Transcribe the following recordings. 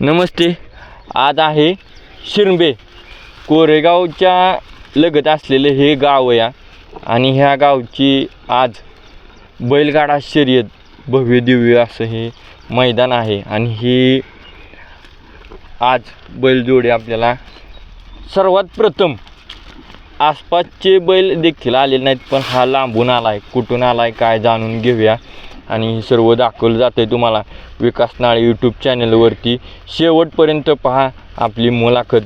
नमस्ते. आज आहे शिरंबे कोरेगावच्या लगत असलेलं हे गाव या. आणि ह्या गावची आज बैलगाडा शर्यत भव्य दिव्य असं हे मैदान आहे. आणि ही आज बैलजोडी आपल्याला सर्वात प्रथम आसपासचे बैल देखील आलेले नाहीत पण हा लांबून आला आहे कुठून आला आहे काय जाणून घेऊया. आणि हे सर्व दाखवलं जातं आहे तुम्हाला विकास नाळे यूट्यूब चॅनलवरती शेवटपर्यंत पहा आपली मुलाखत.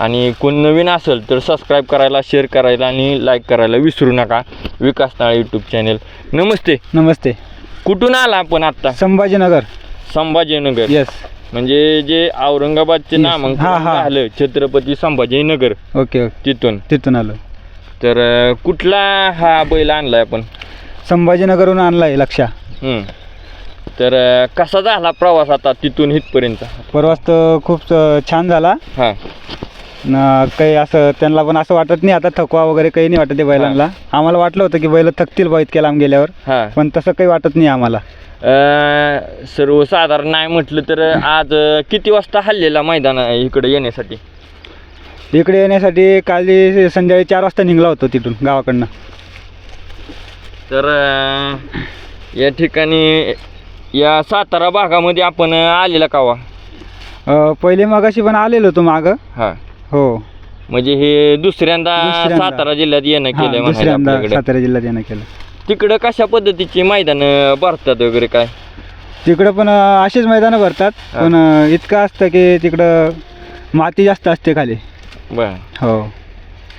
आणि कोण नवीन असेल तर सबस्क्राईब करायला शेअर करायला आणि लाईक करायला विसरू नका. विकास नाळे यूट्यूब चॅनल नमस्ते. नमस्ते. कुठून आला आपण आत्ता संभाजीनगर. संभाजीनगर. येस म्हणजे जे औरंगाबादचे. नामांकन हा, हा. झालं छत्रपती संभाजीनगर. ओके ओके तिथून. तिथून आलो. तर अं, कुठला हा बैल आणलाय आपण? संभाजीनगरहून आणलाय लक्षा. हम्म. तर अं, कसा झाला प्रवास आता तिथून इथपर्यंत? परवाच तर खूप अं, छान झाला. हा. न काही असं त्यांना पण असं वाटत नाही आता थकवा वगैरे काही नाही वाटत आहे बैलांना. आम्हाला वाटलं होतं की बैल थकतील बा इतक्या लांब गेल्यावर. हा. पण तसं काही वाटत नाही आम्हाला. अं, सर्वसाधारण नाही म्हटलं तर आज अं, किती वाजता हल्लेला मैदान आहे इकडे येण्यासाठी? इकडे येण्यासाठी काल संध्याकाळी चार वाजता निघला होतो तिथून गावाकडनं. तर अं, या ठिकाणी या सातारा भागामध्ये आपण आलेला कावा अं, पहिले मगाशी पण आलेलो होतो मागं. हा. हो. म्हणजे हे दुसऱ्यांदा दुसऱ्यांदा. सातारा जिल्ह्यात येणं हा, केलंय म्हणायला दुसऱ्यांदा आपल्याकडे. सातारा जिल्ह्यात येणं केलं. तिकडं कशा पद्धतीची मैदान भरतात वगैरे काय? तिकडं पण अं, असेच मैदानं भरतात हा. पण अं, इतकं असतं की तिकडं माती जास्त असते खाली. बर. हो.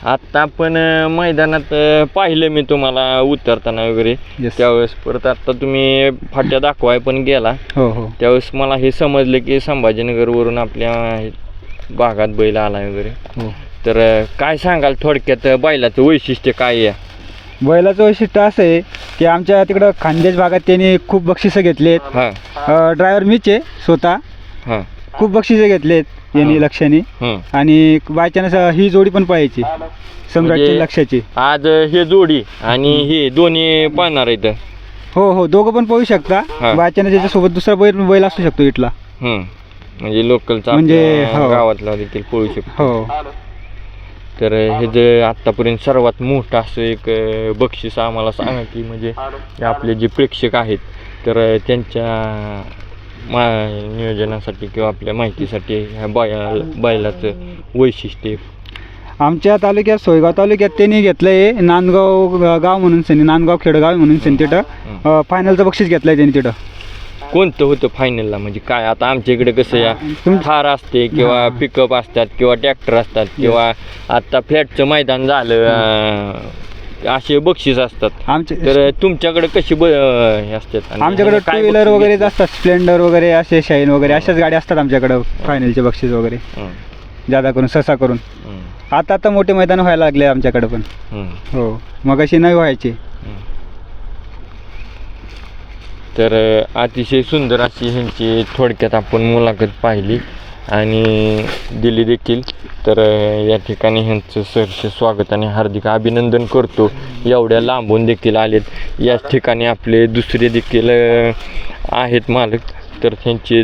आत्ता आपण मैदानात पाहिलं मी तुम्हाला उतरताना वगैरे. त्यावेळेस परत आता तुम्ही फाट्या दाखवाय पण गेला. हो हो. त्यावेळेस मला हे समजलं की संभाजीनगरवरून आपल्या भागात बैल आला वगैरे. हो. तर काय सांगाल थोडक्यात बैलाचं वैशिष्ट्य काय आहे? बैलाचं वैशिष्ट्य असं आहे की आमच्या तिकडं खानदेश भागात त्यांनी खूप बक्षिसं घेतलेत. हां. ड्रायव्हर मीच आहे स्वतः. हां. खूप बक्षिसं घेतलेत. यांनी. लक्षाने हं. आणि बाय चान्स ही जोडी पण पाहायची. सम्राटची म्हणजे- लक्षाची आज हे जोडी आणि हे दोन्ही पाहणार आहेत. हो हो. दोघं पण पाहू शकता. हा. बाय चान्स याच्यासोबत दुसरा बैल बैल असू शकतो इथला. हं. म्हणजे लोकलचा म्हणजे, हो. गावातला देखील पळू शकतो. हो. तर हे जे आत्तापर्यंत सर्वात मोठं असं एक अं, बक्षीस आम्हाला सांगा की म्हणजे हे आपले जे प्रेक्षक आहेत तर त्यांच्या मा नियोजनासाठी किंवा आपल्या माहितीसाठी ह्या बाया बैलाचं वैशिष्ट्य आमच्या तालुक्यात सोयगाव तालुक्यात त्यांनी घेतलंय. नांदगाव ग- गाव म्हणून सनी नांदगाव खेडगाव आहे म्हणून सनी तिथं फायनलचं बक्षीस घेतलंय त्यांनी तिथं. कोणतं होतं फायनलला म्हणजे काय? आता आमच्या इकडे कसं या तुम- थार असते किंवा. पिकअप असतात किंवा ट्रॅक्टर असतात किंवा आता फ्लॅटचं मैदान झालं अं, असे बक्षीस असतात. आमच्या तर तुमच्याकडे कशी ब हे असतात? आणि आमच्याकडे काय टू व्हीलर बक्षीस वगैरे घेतात? असतात स्प्लेंडर वगैरे असे शाईन वगैरे अशाच गाड्या असतात आमच्याकडं फायनलचे बक्षीस वगैरे. हं, जादा करून ससा करून. हं, आता आता मोठे मैदान व्हायला लागले आमच्याकडे पण. हं, हो. मग अशी नाही व्हायची. हं. तर अतिशय सुंदर अशी ह्यांची थोडक्यात आपण मुलाखत पाहिली. आणि दिली देखील. तर या ठिकाणी ह्यांचं सहर्ष स्वागत आणि हार्दिक अभिनंदन करतो. एवढ्या लांबून देखील आलेत. याच ठिकाणी आपले दुसरे देखील आहेत मालक. तर त्यांचे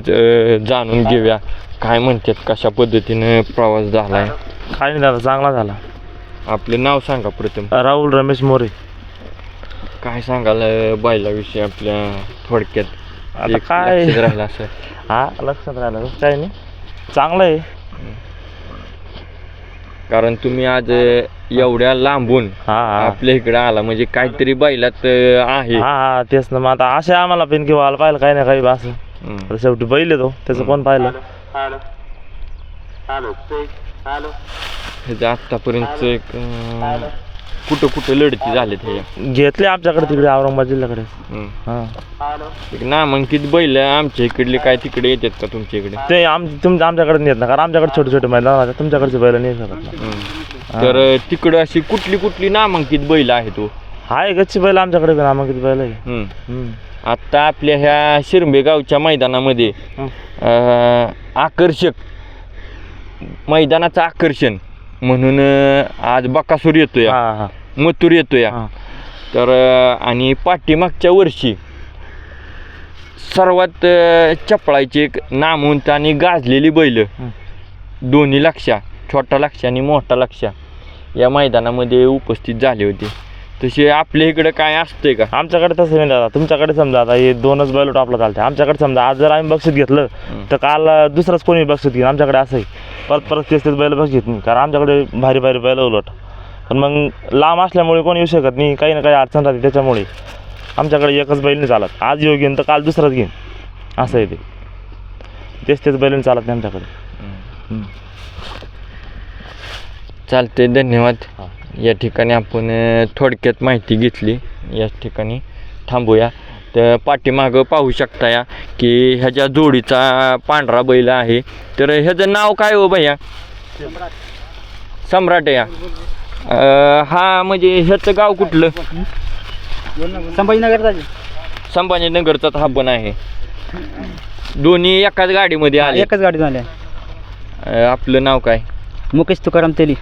जाणून घेऊया. काय म्हणतात कशा पद्धतीनं प्रवास झाला आहे काय नाही दादा चांगला झाला. आपले नाव सांगा प्रथम. राहुल रमेश मोरे. काय सांगाल बैलाविषयी आपल्या थोडक्यात? काय- राहिलं असं. हा लक्षात राहिलं काही नाही. चांगलं आहे. कारण तुम्ही आज एवढ्या लांबून हा हा. आपल्या इकडे आला म्हणजे काहीतरी बैलात अं, आहे. हा हा तेच ना. मग आता असे आम्हाला पेन किंवा आला पाहिलं काही ना काही बा असं. तर शेवटी बैल तो त्याचं कोण पाहिलं? ह्याचं आत्तापर्यंत एक अं, कुठं कुठं लढती झाले ते घेतले आमच्याकडे तिकडे औरंगाबाद जिल्ह्याकडे. हा. नामांकित बैल आमच्या इकडले काय तिकडे येतात का तुमच्या इकडे? ते आम तुमच्या आमच्याकडे नेत ना कारण आमच्याकडे छोटे छोटे मैदान राहतात तुमच्याकडचे बैल नाही शकत ना हं. तर तिकडं अशी कुठली कुठली नामांकित बैल आहे तो हाय गच्ची बैल आमच्याकडे पण आम्हाला बैल आहे. हं. हम्म. आत्ता आपल्या ह्या शिरंबे गावच्या मैदानामध्ये हं. अं, आकर्षक मैदानाचं आकर्षण. म्हणून अं, आज बकासूर येतोय. हा हा. मथुर येतोय. हा. तर अं, आणि पाठीमागच्या वर्षी सर्वात अ, चपळायची एक नामवंत आणि गाजलेली बैल. दोन्ही लक्षा छोटा लक्ष आणि मोठा लक्षा या मैदानामध्ये उपस्थित झाले होते. तसे आपल्या इकडं काय असतंय का? आमच्याकडे तसं नाही दादा. तुमच्याकडे समजा आता हे दोनच बैल टॉपला चालते आमच्याकडे समजा आज जर आम्ही बक्षीस घेतलं तर काल अं, दुसरंच कोणी बक्षीस घेईन आमच्याकडे असं आहे परत परत तेच तेच बैल बक्षीस घेत नाही. कारण आमच्याकडे भारी भारी बैल उलट. पण मग लांब असल्यामुळे कोणी येऊ शकत नाही. काही ना काही अडचण राहते त्याच्यामुळे. आमच्याकडे एकच बैल नाही चालत. आज येऊ घेईन तर काल दुसराच घेईन. असं आहे ते. तेच तेच बैल नाही चालत नाही आमच्याकडे. चालते धन्यवाद. या ठिकाणी आपण थोडक्यात माहिती घेतली. या ठिकाणी थांबूया. तर पाठीमागं पाहू शकता या की ह्याच्या जोडीचा पांढरा बैल आहे तर ह्याचं नाव काय हो भैया? सम्राट या. हा म्हणजे ह्याचं गाव कुठलं? संभाजीनगर संभाजीनगरचाच हा पण आहे. दोन्ही एकाच गाडीमध्ये आले. एकच गाडी झाली अ, आपलं नाव काय? मुकेश तुकाराम तेली.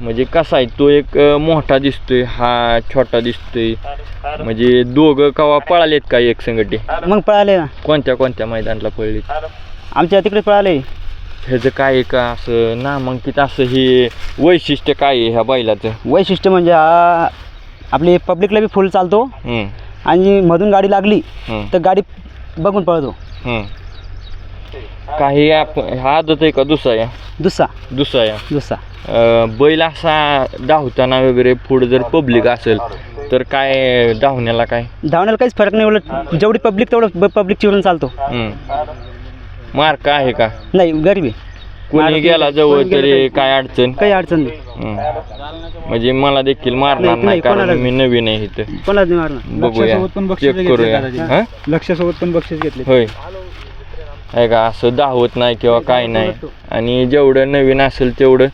म्हणजे कसा आहे तो एक मोठा दिसतोय हा छोटा दिसतोय. म्हणजे दोघं कवा पळालेत का एक संगटी? मग पळाले ना. कोणत्या कोणत्या मैदानाला पळले आमच्या तिकडे पळाले. ह्याचं काय आहे का असं नामांकित असं हे वैशिष्ट्य काय आहे ह्या बैलाचं? वैशिष्ट्य म्हणजे हा आपली पब्लिकला बी फुल चालतो. हम्म, आणि मधून गाडी लागली हम्म, तर गाडी बघून पळतो. हम्म. काही आपण हा आदत आहे का दुसरा या दुसरा? दुसरा या दुसरा. अं, बैल असा धावताना वगैरे पुढे जर पब्लिक असेल तर काय धावण्याला काय? धावण्याला काहीच फरक नाही उलट. जेवढी पब्लिक तेवढं पब्लिकची वरून चालतो. मार्क आहे का? नाही गरीबी कोणी गेला. जवळ तरी. काय अडचण? काही अडचण नाही. हम्म. म्हणजे मला देखील मारणार नाही, कारण मी नवीन आहे इथं. नाही मारणार. बघूया. लक्षासोबत पण बक्षीस चेक घेतले करूया. दादाजी. हा? लक्षासोबत पण बक्षीस घेतले. होय. आहे का असं दावत नाही किंवा काय नाही. आणि जेवढं नवीन असेल तेवढं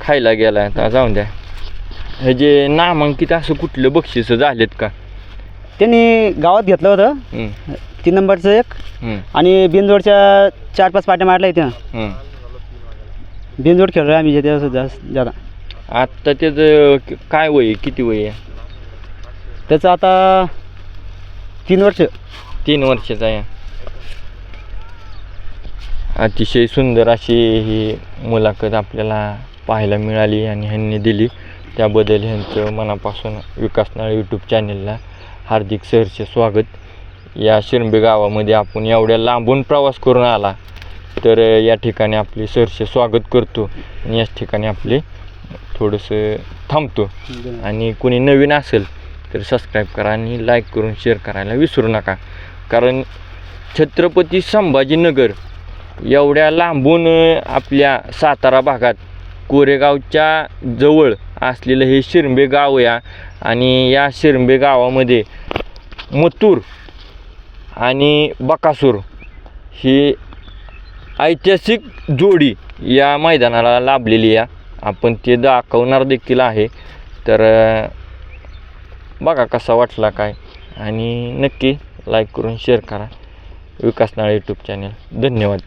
खायला गेला. आता जाऊन द्या. हे जे नामांकित असं कुठलं बक्षीस झालेत का? त्यांनी गावात घेतलं होतं. हम्म, तीन नंबरचं एक. हम्म, आणि बिनजोडच्या चार पाच पाट्या मारल्या इथं. हम्म. बिनजोड खेळलो आम्ही जे सुद्धा ज्यादा आत्ता त्याचं क- काय वय? आहे? किती वय आहे? त्याचं आता तीन वर्ष. तीन वर्षाचा आहे. अतिशय सुंदर अशी ही मुलाखत आपल्याला पाहायला मिळाली आणि ह्यांनी दिली. त्याबद्दल ह्यांचं मनापासून विकासनाळ यूट्यूब चॅनेलला हार्दिक सहर्ष स्वागत. या शिरंबे गावामध्ये आपण एवढ्या लांबून प्रवास करून आला तर या ठिकाणी आपले सहर्ष स्वागत करतो आणि याच ठिकाणी आपले थोडंसं थांबतो. आणि कोणी नवीन असेल तर सबस्क्राईब करा आणि लाईक करून शेअर करायला विसरू नका. कारण छत्रपती संभाजीनगर एवढ्या लांबून आपल्या सातारा भागात कोरेगावच्या जवळ असलेलं हे शिरंबे गाव या आणि या शिरंबे गावामध्ये मतूर आणि बकासूर ही ऐतिहासिक जोडी या मैदानाला लाभलेली या. आपण ते दाखवणार देखील आहे. तर बघा कसा वाटला काय. आणि नक्की लाईक करून शेअर करा. विकास नाळे यूट्यूब चॅनल धन्यवाद.